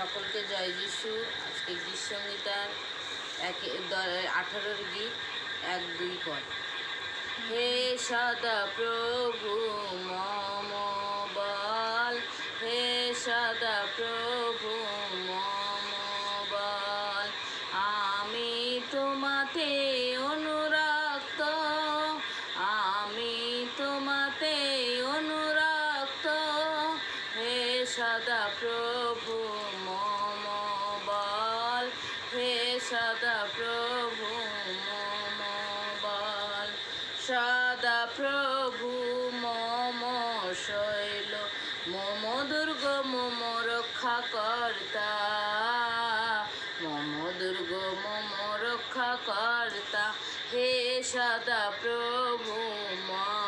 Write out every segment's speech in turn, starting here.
সকলকে জয় যিশু। আজকে গীতসংহিতার এক আঠারোর গীত, এক, দুই পদ হে সদা প্রভু, মম বল। হে সদা প্রভু, মম বল। আমি তোমাতে অনুরক্ত, আমি তোমাতে অনুরক্ত। হে সদা প্রভু সদা প্রভু মম বল সদা প্রভু মম শৈল, মম দুর্গ, মম রক্ষা কর্তা মম দুর্গ, মম রক্ষা কর্তা হে সদা প্রভু মম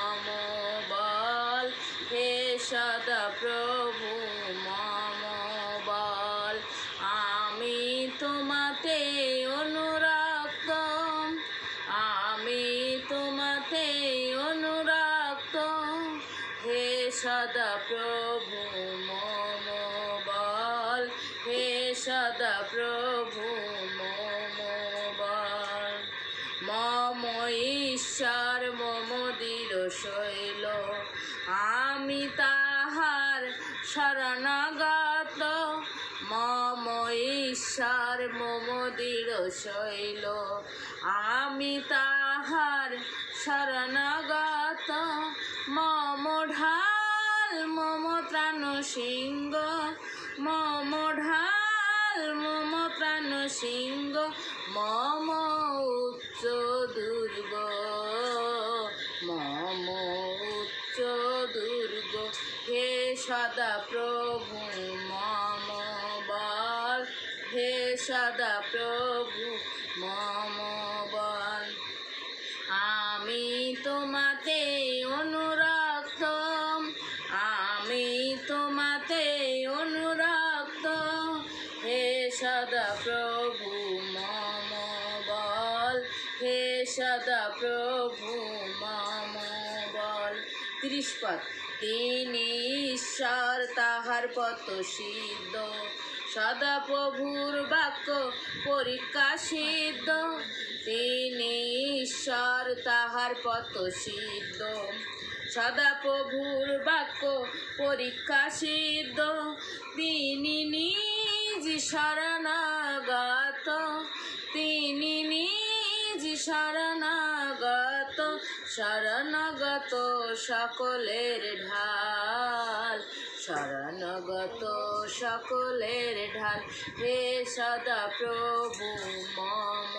সদা প্রভু মম বল। হে সদা প্রভু মম বল। মম ঈশ্বর, মম দৃঢ় শৈল। আমি তাহার শরণাগত। মম ঈশ্বর, মম দৃঢ় শৈল। আমি তাহার শরণাগত। সিংহ, মম ঢাল, মম ত্রাণ সিংহ, মম উচ্চ দুর্গ, মম উচ্চ দুর্গ। হে সদা প্রভু, মম বল। হে সদা প্রভু সদা প্রভু মম বল। ত্রিশ পদ। তিনি ঈশ্বর, তাহার পত সিদ্ধ। সদা প্রভুর বাক্য পরীক্ষা সিদ্ধ। তিনি ঈশ্বর, তাহার পত সিদ্ধ। সদা প্রভুর বাক্য পরীক্ষা সিদ্ধ। তিনি নিজ শরণাগত শরণাগত সকলের ঢাল, শরণগত সকলের ঢাল। হে সদা প্রভু, মম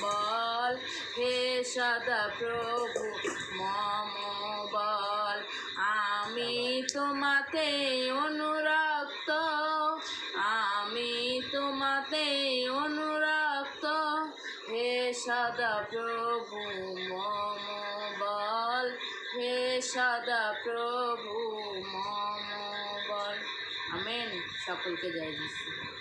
বল। হে সদা প্রভু, মম বল। আমি তোমাতে অনুরক্ত, আমি তোমাতে অনুরক্ত। হে সদা প্রভু, মম সদা প্রভু মম আমেন। সকলকে জয় যিশু।